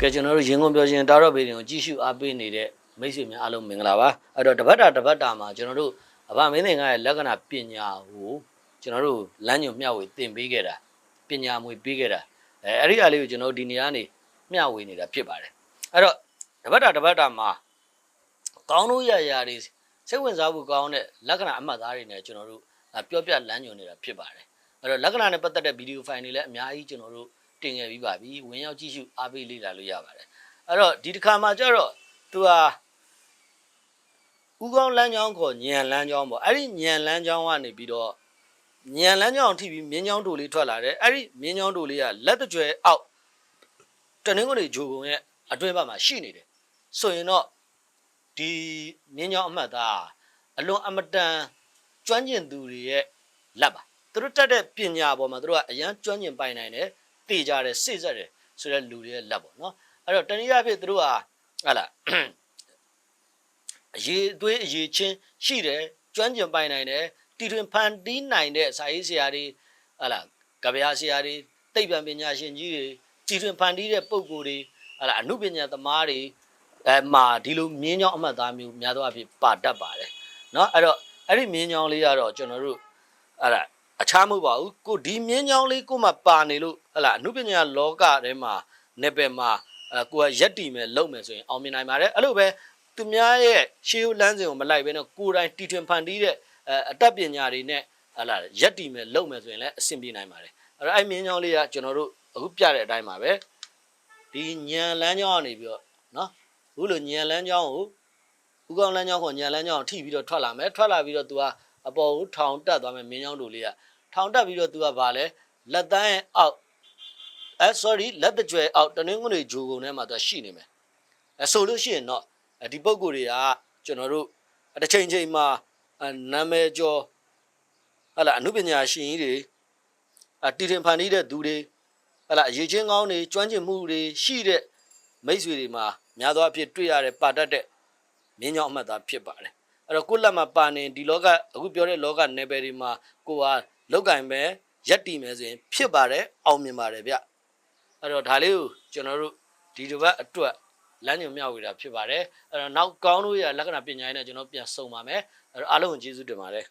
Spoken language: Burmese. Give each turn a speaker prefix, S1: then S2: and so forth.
S1: ကဲကျွန်တော်တို့ရင်းကုန်ပြောခြင်းတာတော့ဘေးတွေကိုကြည့်ရှုအားပေးနေတဲ့မိတ်ဆွေများအားလုံးမင်္ဂလာပါအဲ့တော့တပတ်တာတပတ်တာမှာကျွန်တော်တို့အဘမင်းသင်္ကရဲ့လက္ခဏာပညာကိုကျွန်တော်တို့လမ်းညွှန်မျှဝေသင်ပေးခဲ့တာပညာမွေပေးခဲ့တာအဲအဲ့ဒီအရာလေးကိုကျွန်တော်တို့ဒီနေရာနေမျှဝေနေတာဖြစ်ပါတယ်အဲ့တော့တပတ်တာတပတ်တာမှာကောင်းလို့ရရတွေစိတ်ဝင်စားဖို့ကောင်းတဲ့လက္ခဏာအမှတ်သားတွေနဲ့ကျွန်တော်တို့အဲပြောပြလမ်းညွှန်နေတာဖြစ်ပါတယ်အဲ့တော့လက္ခဏာနဲ့ပတ်သက်တဲ့ဗီဒီယိုဖိုင်တွေလည်းအများကြီးကျွန်တော်တို့ တင်ခဲ့ပြီးပါပြီဝင်ရောက်ကြည့်ရှုအားပေးလေ့လာလို့ရပါတယ်အဲ့တော့ဒီတစ်ခါမှာကျတော့သူဟာဥကောင်းလမ်းကြောင်းခေါ်ညံလမ်းကြောင်းပေါ့အဲ့ဒီညံလမ်းကြောင်းကနေပြီးတော့ညံလမ်းကြောင်းထိပြီးမြင်းကြောင်းတူလေးထွက်လာတယ်အဲ့ဒီမြင်းကြောင်းတူလေးကလက်တကြွယ်အောက်တနင်္ဂနွေဂျိုကုံရဲ့အတွင်းဘက်မှာရှိနေတယ်ဆိုရင်တော့ဒီမြင်းကြောင်းအမှတ်သားအလွန်အမတန်ကျွမ်းကျင်သူတွေရဲ့လက်ပါသူတို့တက်တဲ့ပညာပေါ်မှာသူတို့ကအရန်ကျွမ်းကျင်ပိုင်နိုင်တယ် တေကြတယ်စိတ်ဆက်တယ်ဆိုတဲ့လူတွေရဲ့လက်ပေါ့နော်အဲ့တော့တနည်းအားဖြင့်သူတို့ဟာဟာလာအရေးအသွေးအရေးချင်းရှိတယ်ကျွမ်းကျင်ပိုင်နိုင်တယ်တီထွင်ဖန်တီးနိုင်တဲ့စာရေးဆရာတွေဟာလာကဗျာဆရာတွေသိပ္ပံပညာရှင်ကြီးတွေတီထွင်ဖန်တီးတဲ့ပုံကိုယ်တွေဟာလာအမှုပညာသမားတွေအဲမှာဒီလိုမြင်းချောင်းအမှတ်သားမျိုးများသောအားဖြင့်ပါတတ်ပါတယ်เนาะအဲ့တော့အဲ့ဒီမြင်းချောင်းလေးကတော့ကျွန်တော်တို့အဲ့ဒါ အခြားမဟုတ်ပါဘူးကိုဒီမြင်းချောင်းလေးကိုမှပါနေလို့ဟလာအမှုပညာလောကထဲမှာနေပယ်မှာအဲကိုကရက်တီမယ်လုံမယ်ဆိုရင်အောင်မြင်နိုင်ပါတယ်အဲ့လိုပဲသူများရဲ့ရှေးဦးလမ်းစဉ်ကိုမလိုက်ဘဲနဲ့ကိုယ်တိုင်တီထွင်ဖန်တီးတဲ့အအတတ်ပညာတွေနဲ့ဟလာရက်တီမယ်လုံမယ်ဆိုရင်လည်းအဆင်ပြေနိုင်ပါတယ်အဲ့တော့အဲ့မြင်းချောင်းလေးကကျွန်တော်တို့အခုပြတဲ့အတိုင်းပါပဲဒီညံလမ်းကြောင်းကနေပြီးတော့နော်အခုလိုညံလမ်းကြောင်းကိုဥကောင်လမ်းကြောင်းကိုညံလမ်းကြောင်းကိုထိပြီးတော့ထွက်လာမယ်ထွက်လာပြီးတော့သူက အပေါ်ကိုထောင်တက်သွားမယ်မြင်းချောင်းတို့လေးကထောင်တက်ပြီးတော့သူကဗာလဲလက်တန်းရဲ့အောက်အဲ sorry လက်တကြွယ်အောက်တနင်္ဂနွေဂျိုကုံထဲမှာသူရှိနေမယ်အဲဆိုလို့ရှိရင်တော့ဒီပုံကိုယ်တွေကကျွန်တော်တို့တစ်ချိန်ချိန်မှာနာမည်ကျော်ဟလာအမှုပညာရှင်ကြီးတွေအတီတင်ဖန်တီးတဲ့သူတွေဟလာအရေးချင်းကောင်းတွေကျွမ်းကျင်မှုတွေရှိတဲ့မိတ်ဆွေတွေမှာများသောအားဖြင့်တွေ့ရတဲ့ပါတတ်တဲ့မြင်းကြောင်အမှတ်သားဖြစ်ပါတယ် အဲ့တော့ကိုယ့်လက်မှာပါနေဒီလောကအခုပြောတဲ့လောကနေပယ်တွေမှာကိုကလောက်ကင်ပဲရက်တီမယ်ဆိုရင် ဖြစ်ပါတယ်အောင်မြင်ပါတယ်ဗျအဲ့တော့ဒါလေးကိုကျွန်တော်တို့ဒီတစ်ပတ်အတွက်လမ်းညွှန်မျှဝေတာဖြစ်ပါတယ်အဲ့တော့နောက်ကောင်းလို့ရလက္ခဏာပညာရေးနဲ့ကျွန်တော်ပြန်ဆုံပါမယ်အဲ့တော့အားလုံးကိုကျေးဇူးတင်ပါတယ်